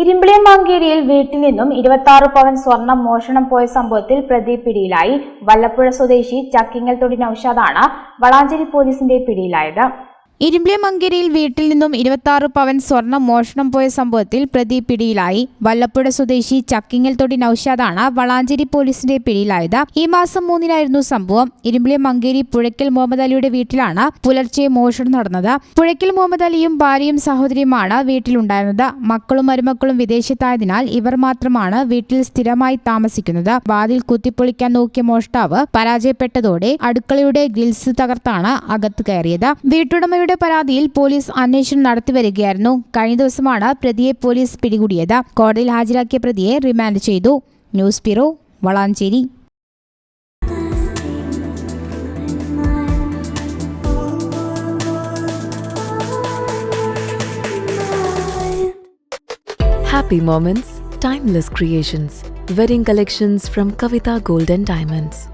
ഇരുമ്പിളിയം മാങ്കേരിയിൽ വീട്ടിൽ നിന്നും ഇരുപത്തി ആറ് പവൻ സ്വർണം മോഷണം പോയ സംഭവത്തിൽ പ്രതി പിടിയിലായി. വല്ലപ്പുഴ സ്വദേശി ചക്കിങ്ങൽ തൊടി നൌഷാദാണ് വളാഞ്ചേരി പോലീസിന്റെ പിടിയിലായത്. ഇരുമ്പിളിമങ്കരയിൽ വീട്ടിൽ നിന്നും ഇരുപത്തി പവൻ സ്വർണം മോഷണം പോയ സംഭവത്തിൽ പ്രതി പിടിയിലായി. വല്ലപ്പുഴ സ്വദേശി ചക്കിങ്ങൽ തൊടി നൌഷാദാണ് വളാഞ്ചേരി പോലീസിന്റെ പിടിയിലായത്. ഈ മാസം മൂന്നിനായിരുന്നു സംഭവം. ഇരുമ്പിളി മങ്കേരി പുഴയ്ക്കൽ മുഹമ്മദ് അലിയുടെ വീട്ടിലാണ് പുലർച്ചെ മോഷണം നടന്നത്. പുഴയ്ക്കൽ മുഹമ്മദ് അലിയും ഭാര്യയും സഹോദരിയുമാണ് വീട്ടിലുണ്ടായിരുന്നത്. മക്കളും മരുമക്കളും വിദേശത്തായതിനാൽ ഇവർ മാത്രമാണ് വീട്ടിൽ സ്ഥിരമായി താമസിക്കുന്നത്. വാതിൽ കുത്തിപ്പൊളിക്കാൻ നോക്കിയ മോഷ്ടാവ് പരാജയപ്പെട്ടതോടെ അടുക്കളയുടെ ഗ്രിൽസ് തകർത്താണ് അകത്ത് കയറിയത്. വീട്ടുടമയുടെ പരാതിയിൽ പോലീസ് അന്വേഷണം നടത്തിവരികയായിരുന്നു കഴിഞ്ഞ ദിവസമാണ് പ്രതിയെ പോലീസ് പിടികൂടിയത് കോടതിയിൽ ഹാജരാക്കിയ പ്രതിയെ റിമാൻഡ് ചെയ്തു news bureau Valanchery Happy moments, timeless creations. Wedding collections from Kavita Gold and Diamonds.